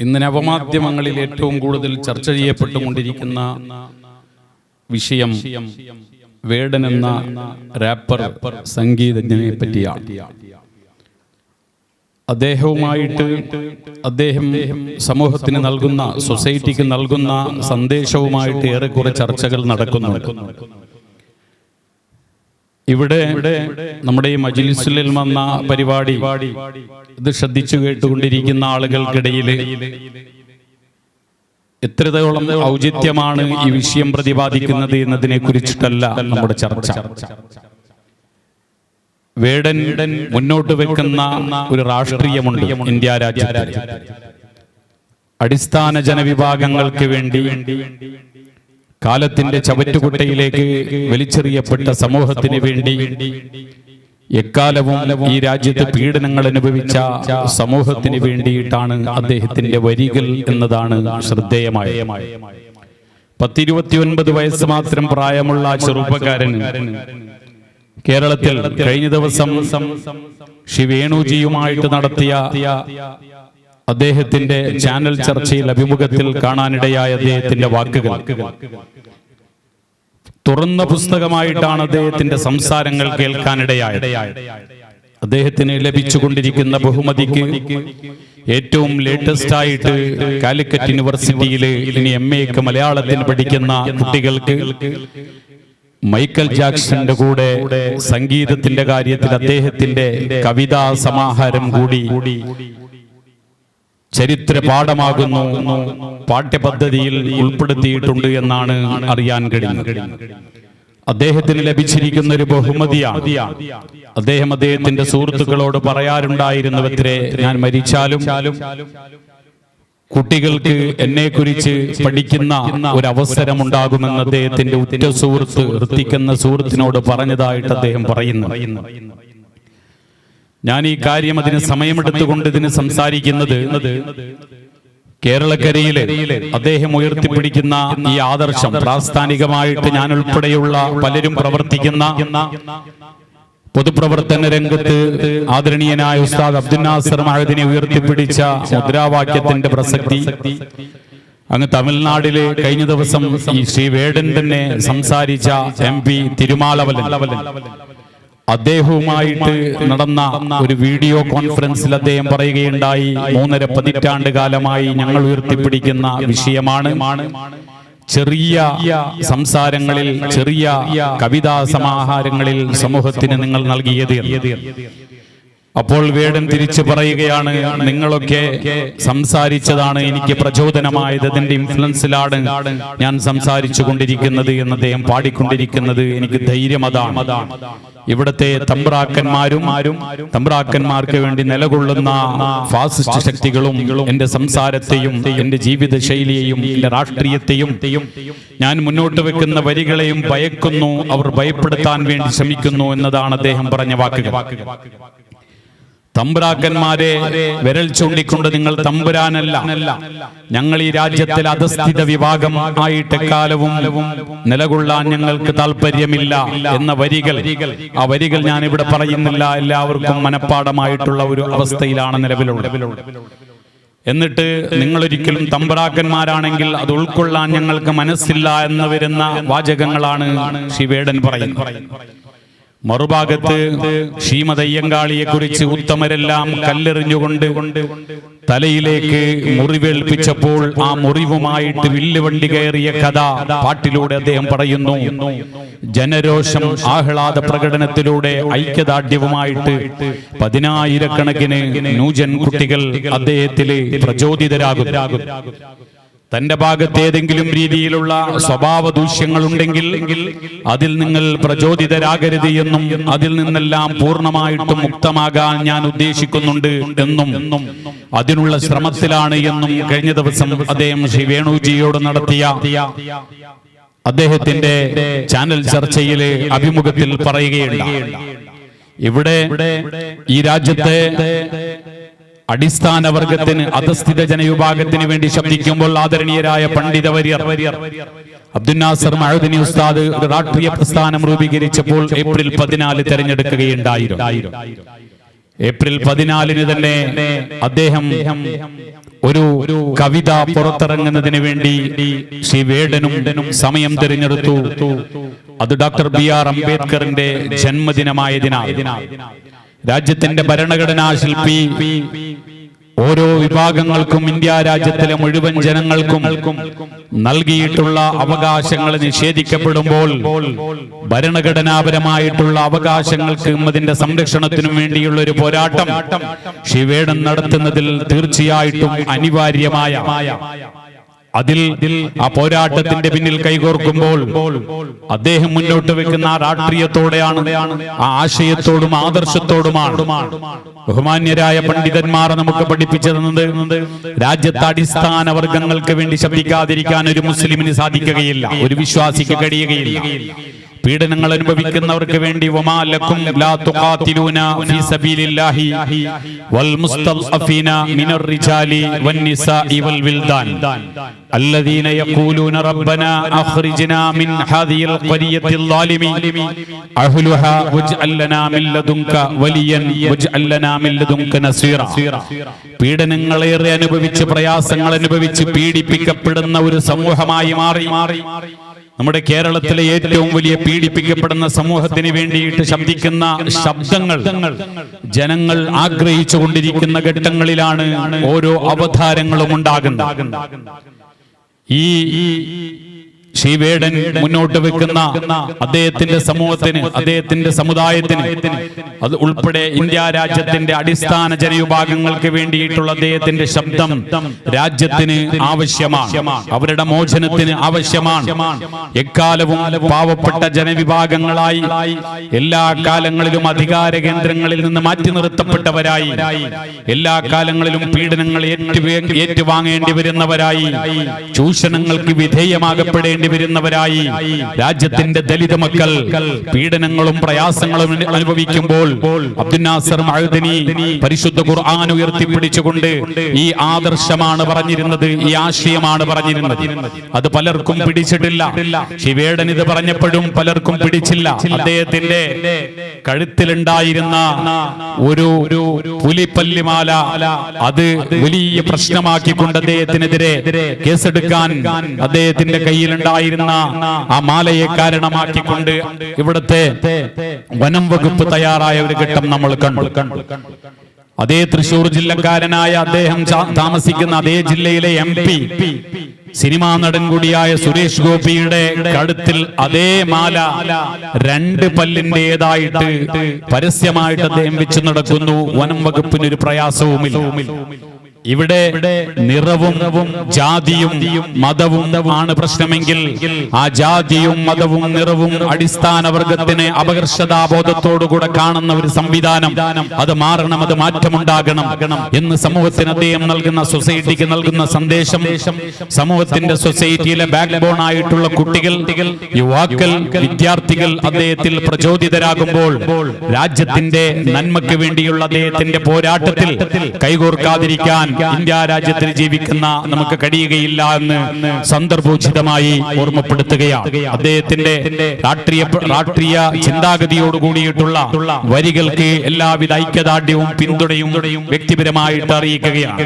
ഇന്ന് നവമാധ്യമങ്ങളിൽ ഏറ്റവും കൂടുതൽ ചർച്ച ചെയ്യപ്പെട്ടുകൊണ്ടിരിക്കുന്ന വിഷയം വേടൻ എന്ന റാപ്പർ സംഗീതജ്ഞനെ പറ്റിയാണ്. അദ്ദേഹവുമായിട്ട് അദ്ദേഹം സമൂഹത്തിന് നൽകുന്ന സൊസൈറ്റിക്ക് നൽകുന്ന സന്ദേശവുമായിട്ട് ഏറെക്കുറെ ചർച്ചകൾ നടക്കുന്നുണ്ട്. ഇവിടെ നമ്മുടെ ഈ മജിലിസിൽ വന്ന പരിപാടി ഇത് ശ്രദ്ധിച്ചു കേട്ടുകൊണ്ടിരിക്കുന്ന ആളുകൾക്കിടയിൽ എത്രത്തോളം ഔചിത്യമാണ് ഈ വിഷയം പ്രതിപാദിക്കുന്നത് എന്നതിനെ കുറിച്ചിട്ടല്ല നമ്മുടെ ചർച്ച. വേടൻ മുന്നോട്ട് വെക്കുന്ന ഒരു രാഷ്ട്രീയമുണ്ട് ഇന്ത്യ രാജ്യത്തിൽ അടിസ്ഥാന ജനവിഭാഗങ്ങൾക്ക് വേണ്ടി കാലത്തിന്റെ ചവറ്റുകുട്ടയിലേക്ക് വലിച്ചെറിയപ്പെട്ട സമൂഹത്തിന് വേണ്ടി എക്കാലവും ഈ രാജ്യത്ത് പീഡനങ്ങൾ അനുഭവിച്ച സമൂഹത്തിന് വേണ്ടിയിട്ടാണ് അദ്ദേഹത്തിന്റെ വരികൾ എന്നതാണ് ശ്രദ്ധേയമായ പത്തിരുപത്തിയൊൻപത് വയസ്സ് മാത്രം പ്രായമുള്ള ചെറുപ്പക്കാരൻ കേരളത്തിൽ കഴിഞ്ഞ ദിവസം ശിവേണുജിയുമായിട്ട് വേണുജിയുമായിട്ട് നടത്തിയ അദ്ദേഹത്തിന്റെ ചാനൽ ചർച്ചയിൽ അഭിമുഖത്തിൽ കാണാനിടയായ അദ്ദേഹത്തിന്റെ വാക്കുകൾ. തുറന്ന പുസ്തകമായിട്ടാണ് അദ്ദേഹത്തിന്റെ സംസാരങ്ങൾ കേൾക്കാനിടയായത്. അദ്ദേഹത്തിന് ലഭിച്ചുകൊണ്ടിരിക്കുന്ന ബഹുമതിക്ക് ഏറ്റവും ലേറ്റസ്റ്റ് ആയിട്ട് കാലിക്കറ്റ് യൂണിവേഴ്സിറ്റിയിൽ ഇനി എം എക്ക് മലയാളത്തിൽ പഠിക്കുന്ന കുട്ടികൾക്ക് മൈക്കൽ ജാക്സന്റെ കൂടെ സംഗീതത്തിന്റെ കാര്യത്തിൽ അദ്ദേഹത്തിന്റെ കവിതാ സമാഹാരം കൂടി ചരിത്ര പാഠമാകുന്നു പാഠ്യപദ്ധതിയിൽ ഉൾപ്പെടുത്തിയിട്ടുണ്ട് എന്നാണ് അറിയാൻ കഴിയുന്നത്. അദ്ദേഹത്തിന് ലഭിച്ചിരിക്കുന്ന ഒരു ബഹുമതിയാണ്. അദ്ദേഹം അദ്ദേഹത്തിന്റെ സുഹൃത്തുക്കളോട് പറയാറുണ്ടായിരുന്നവത്രേ ഞാൻ മരിച്ചാലും കുട്ടികൾക്ക് എന്നെ കുറിച്ച് പഠിക്കുന്ന ഒരു അവസരം ഉണ്ടാകുമെന്ന് അദ്ദേഹത്തിന്റെ ഉറ്റ സുഹൃത്ത് ഋത്തിക്കുന്ന സുഹൃത്തിനോട് പറഞ്ഞതായിട്ട് അദ്ദേഹം പറയുന്നു. ഞാൻ ഈ കാര്യം അതിന് സമയമെടുത്തുകൊണ്ട് ഇതിന് സംസാരിക്കുന്നത് കേരളക്കരയിലെ അദ്ദേഹം ഉയർത്തിപ്പിടിക്കുന്ന ഈ ആദർശം പ്രാസ്ഥാനികമായിട്ട് ഞാൻ ഉൾപ്പെടെയുള്ള പലരും പ്രവർത്തിക്കുന്ന പൊതുപ്രവർത്തന രംഗത്ത് ആദരണീയനായ ഉസ്താദ് അബ്ദുൽ നാസർ മഹദിനെ ഉയർത്തിപ്പിടിച്ച മുദ്രാവാക്യത്തിന്റെ പ്രസക്തി. അങ്ങ് തമിഴ്നാടിൽ കഴിഞ്ഞ ദിവസം ഈ ശ്രീ വേടൻ തന്നെ സംസാരിച്ച എം പി തിരുമാലവലൻ. അദ്ദേഹവുമായിട്ട് നടന്ന ഒരു വീഡിയോ കോൺഫറൻസിൽ അദ്ദേഹം പറയുകയുണ്ടായി മൂന്നര പതിറ്റാണ്ട് കാലമായി ഞങ്ങൾ ഉയർത്തിപ്പിടിക്കുന്ന വിഷയമാണ് ചെറിയ സംസാരങ്ങളിൽ ചെറിയ കവിതാ സമാഹാരങ്ങളിൽ സമൂഹത്തിന് നിങ്ങൾ നൽകിയത്. അപ്പോൾ വേടൻ തിരിച്ചു പറയുകയാണ് നിങ്ങളൊക്കെ സംസാരിച്ചതാണ് എനിക്ക് പ്രചോദനമായത് അതിന്റെ ഇൻഫ്ലുവൻസിലാണ് ഞാൻ സംസാരിച്ചു കൊണ്ടിരിക്കുന്നത് എന്ന് അദ്ദേഹം പാടിക്കൊണ്ടിരിക്കുന്നത് എനിക്ക് ധൈര്യം അതാണ് ഇവിടത്തെ തമ്പ്രാക്കന്മാരും തമ്പ്രാക്കന്മാർക്ക് വേണ്ടി നിലകൊള്ളുന്ന ഫാസിസ്റ്റ് ശക്തികളും എന്റെ സംസാരത്തെയും എന്റെ ജീവിത ശൈലിയെയും എന്റെ രാഷ്ട്രീയത്തെയും ഞാൻ മുന്നോട്ട് വെക്കുന്ന വരികളെയും ഭയക്കുന്നു അവർ ഭയപ്പെടുത്താൻ വേണ്ടി ശ്രമിക്കുന്നു എന്നതാണ് അദ്ദേഹം പറഞ്ഞ വാക്കുകൾ. തമ്പുരാക്കന്മാരെ വിരൽ ചൂണ്ടിക്കൊണ്ട് നിങ്ങൾ തമ്പുരാനല്ല. ഞങ്ങൾ ഈ രാജ്യത്തിൽ അധസ്ഥിത വിഭാഗം ആയിട്ട് കാലവും നിലകൊള്ളാൻ ഞങ്ങൾക്ക് താല്പര്യമില്ല എന്ന വരികൾ. ആ വരികൾ ഞാൻ ഇവിടെ പറയുന്നില്ല. എല്ലാവർക്കും മനഃപ്പാടമായിട്ടുള്ള ഒരു അവസ്ഥയിലാണ് നിലവിലുള്ളത്. എന്നിട്ട് നിങ്ങളൊരിക്കലും തമ്പറാക്കന്മാരാണെങ്കിൽ അത് ഉൾക്കൊള്ളാൻ ഞങ്ങൾക്ക് മനസ്സില്ല എന്ന് വരുന്ന വാചകങ്ങളാണ് ശിവേടൻ പറയുന്നത്. മറുഭാഗത്ത് ശ്രീമതയ്യങ്കാളിയെ കുറിച്ച് ഉത്തമരെല്ലാം കല്ലെറിഞ്ഞുകൊണ്ട് തലയിലേക്ക് മുറിവേൽപ്പിച്ചപ്പോൾ ആ മുറിവുമായിട്ട് വില്ലുവണ്ടി കയറിയ കഥ പാട്ടിലൂടെ അദ്ദേഹം പറയുന്നു. ജനരോഷം ആഹ്ലാദ പ്രകടനത്തിലൂടെ ഐക്യദാർഢ്യവുമായിട്ട് പതിനായിരക്കണക്കിന് നൂജൻ കുട്ടികൾ അദ്ദേഹത്തിൽ പ്രചോദിതരാകും. തന്റെ ഭാഗത്ത് ഏതെങ്കിലും രീതിയിലുള്ള സ്വഭാവ ദൂഷ്യങ്ങൾ ഉണ്ടെങ്കിൽ അതിൽ നിങ്ങൾ പ്രചോദിതരാകരുത് എന്നും അതിൽ നിന്നെല്ലാം പൂർണമായിട്ടും മുക്തമാകാൻ ഞാൻ ഉദ്ദേശിക്കുന്നുണ്ട് എന്നും അതിനുള്ള ശ്രമത്തിലാണ് എന്നും കഴിഞ്ഞ ദിവസം അദ്ദേഹം ശ്രീ വേണുജിയോട് നടത്തിയ അദ്ദേഹത്തിന്റെ ചാനൽ ചർച്ചയിലെ അഭിമുഖത്തിൽ പറയുകയുണ്ട് ഇവിടെ ഈ രാജ്യത്തെ അടിസ്ഥാന വർഗത്തിന് അധസ്ഥിത ജനവിഭാഗത്തിന് വേണ്ടി ശബ്ദിക്കുമ്പോൾ ആദരണീയരായ പണ്ഡിത വര്യർ അബ്ദുനാസർ മഴദിനി ഉസ്താദ് ഒരു രാഷ്ട്രീയ പ്രസ്ഥാനം രൂപീകരിച്ചപ്പോൾ ഏപ്രിൽ പതിനാല് തെരഞ്ഞെടുക്കുകയുണ്ടായിരുന്നു ഏപ്രിൽ പതിനാലിന് തന്നെ അദ്ദേഹം ഒരു കവിത പുറത്തിറങ്ങുന്നതിന് വേണ്ടി ശ്രീ വേടനും സമയം തിരഞ്ഞെടുത്തു. അത് ഡോക്ടർ ബി ആർ അംബേദ്കറിന്റെ ജന്മദിനമായതിനാൽ. രാജ്യത്തിന്റെ ഭരണഘടനാ ശില്പി ഓരോ വിഭാഗങ്ങൾക്കും ഇന്ത്യ രാജ്യത്തിലെ മുഴുവൻ ജനങ്ങൾക്കും നൽകിയിട്ടുള്ള അവകാശങ്ങൾ നിഷേധിക്കപ്പെടുമ്പോൾ ഭരണഘടനാപരമായിട്ടുള്ള അവകാശങ്ങൾക്കും അതിന്റെ സംരക്ഷണത്തിനും വേണ്ടിയുള്ള ഒരു പോരാട്ടം ശിവേടം നടത്തുന്നതിൽ തീർച്ചയായിട്ടും അനിവാര്യമായ അതിൽ ആ പോരാട്ടത്തിന്റെ പിന്നിൽ കൈകോർക്കുമ്പോൾ അദ്ദേഹം മുന്നോട്ട് വെക്കുന്ന ആ രാഷ്ട്രീയത്തോടെയാണ് ആ ആശയത്തോടും ആദർശത്തോടുമാണ് ബഹുമാന്യരായ പണ്ഡിതന്മാർ നമുക്ക് പഠിപ്പിച്ചു തന്നത് രാജ്യത്തെ അടിസ്ഥാന വർഗങ്ങൾക്ക് വേണ്ടി ശബ്ദിക്കാതിരിക്കാൻ ഒരു മുസ്ലിമിന് സാധിക്കുകയില്ല ഒരു വിശ്വാസിക്ക് കഴിയുകയില്ല. പീഡനങ്ങൾ അനുഭവിക്കുന്നവർക്ക് വേണ്ടി വമാലക്കും ലാ തുഖാതിലൂന ഫീ സബീലില്ലാഹി വൽ മുസ്തദ്അഫീന മിനർ റിജാലി വൻ നിസാഇ വൽ വിൽദാൻ الذين يقولون ربنا أخرجنا من هذه القرية الظالم أهلها واجعل لنا من لدنك وليا واجعل لنا من لدنك نصيرا പീഡനങ്ങളേറെ അനുഭവിച്ച് പ്രയാസങ്ങൾ അനുഭവിച്ച് പീഡിപ്പിക്കപ്പെടുന്ന ഒരു സമൂഹമായി മാറി നമ്മുടെ കേരളത്തിലെ ഏറ്റവും വലിയ പീഡിപ്പിക്കപ്പെടുന്ന സമൂഹത്തിന് വേണ്ടിയിട്ട് ശബ്ദിക്കുന്ന ശബ്ദങ്ങൾ ജനങ്ങൾ ആഗ്രഹിച്ചു കൊണ്ടിരിക്കുന്ന ഘട്ടങ്ങളിലാണ് ഓരോ അവതാരങ്ങളും ഉണ്ടാകുന്നത്. ഈ ശ്രീവേടൻ മുന്നോട്ട് വെക്കുന്ന അദ്ദേഹത്തിന്റെ സമൂഹത്തിന് അദ്ദേഹത്തിന്റെ സമുദായത്തിന് അത് ഉൾപ്പെടെ ഇന്ത്യ രാജ്യത്തിന്റെ അടിസ്ഥാന ജനവിഭാഗങ്ങൾക്ക് വേണ്ടിയിട്ടുള്ള അദ്ദേഹത്തിന്റെ ശബ്ദം രാജ്യത്തിന് ആവശ്യമാണ്. അവരുടെ മോചനത്തിന് ആവശ്യമാണ്. എക്കാലവും പാവപ്പെട്ട ജനവിഭാഗങ്ങളായി എല്ലാ കാലങ്ങളിലും അധികാര കേന്ദ്രങ്ങളിൽ നിന്ന് മാറ്റി നിർത്തപ്പെട്ടവരായി എല്ലാ കാലങ്ങളിലും പീഡനങ്ങൾ ഏറ്റുവേ- ഏറ്റുവാങ്ങേണ്ടി വരുന്നവരായി ചൂഷണങ്ങൾക്ക് വിധേയമാകപ്പെടേണ്ടി വരുന്നവരായി രാജ്യത്തിന്റെ ദലിത മക്കൾ പീഡനങ്ങളും പ്രയാസങ്ങളും അനുഭവിക്കുമ്പോൾ അബ്ദുനാസർ പരിശുദ്ധ ഖുർആൻ ഉയർത്തിപ്പിടിച്ചുകൊണ്ട് ഈ ആദർശമാണ് പറഞ്ഞിരുന്നത് ഈ ആശയമാണ് പറഞ്ഞിരുന്നത്. അത് പലർക്കും പിടിച്ചിട്ടില്ല. ശിവേടൻ ഇത് പറഞ്ഞപ്പോഴും പലർക്കും പിടിച്ചില്ല. അദ്ദേഹത്തിന്റെ കഴുത്തിലുണ്ടായിരുന്ന ഒരു പുലിപ്പല്ലിമാല അത് വലിയ പ്രശ്നമാക്കിക്കൊണ്ട് അദ്ദേഹത്തിനെതിരെ കേസെടുക്കാൻ അദ്ദേഹത്തിന്റെ കയ്യിലുണ്ടായിരുന്ന ആ മാലയെ കാരണമാക്കിക്കൊണ്ട് ഇവിടുത്തെ വനം വകുപ്പ് തയ്യാറായ ഒരു ഘട്ടം നമ്മൾ കണ്ടു. അതേ തൃശൂർ ജില്ലക്കാരനായ അദ്ദേഹം താമസിക്കുന്ന അതേ ജില്ലയിലെ എം പി സിനിമാ നടൻ കൂടിയായ സുരേഷ് ഗോപിയുടെ കഴുത്തിൽ അതേ മാല രണ്ട് പല്ലിന്റേതായിട്ട് പരസ്യമായിട്ട് അദ്ദേഹം വെച്ച് നടക്കുന്നു. വനം വകുപ്പിന് ഒരു പ്രയാസവുമില്ല. ഇവിടെ നിറവും ജാതിയും മതവും ആണ് പ്രശ്നമെങ്കിൽ ആ ജാതിയും മതവും നിറവും അടിസ്ഥാന വർഗത്തിനെ അപകർഷതാബോധത്തോടുകൂടെ കാണുന്ന ഒരു സംവിധാനം. അത് മാറണം അത് മാറ്റമുണ്ടാകണം എന്ന് സമൂഹത്തിന് അദ്ദേഹം നൽകുന്ന സൊസൈറ്റിക്ക് നൽകുന്ന സന്ദേശം. സമൂഹത്തിന്റെ സൊസൈറ്റിയിലെ ബാക്ക് ബോൺ ആയിട്ടുള്ള കുട്ടികൾ യുവാക്കൾ വിദ്യാർത്ഥികൾ അദ്ദേഹത്തിൽ പ്രചോദിതരാകുമ്പോൾ രാജ്യത്തിന്റെ നന്മയ്ക്ക് വേണ്ടിയുള്ള അദ്ദേഹത്തിന്റെ പോരാട്ടത്തിൽ കൈകോർക്കാതിരിക്കാൻ ഇന്ത്യ രാജ്യത്തിൽ ജീവിക്കുന്ന നമുക്ക് കഴിയുകയില്ല എന്ന് സന്ദർഭോചിതമായി ഓർമ്മപ്പെടുത്തുകയാണ്. അദ്ദേഹത്തിന്റെ രാഷ്ട്രീയ രാഷ്ട്രീയ ചിന്താഗതിയോട് കൂടിയിട്ടുള്ള വരികൾക്ക് എല്ലാവിധ ഐക്യദാർഢ്യവും പിന്തുണയും വ്യക്തിപരമായിട്ട് അറിയിക്കുകയാണ്.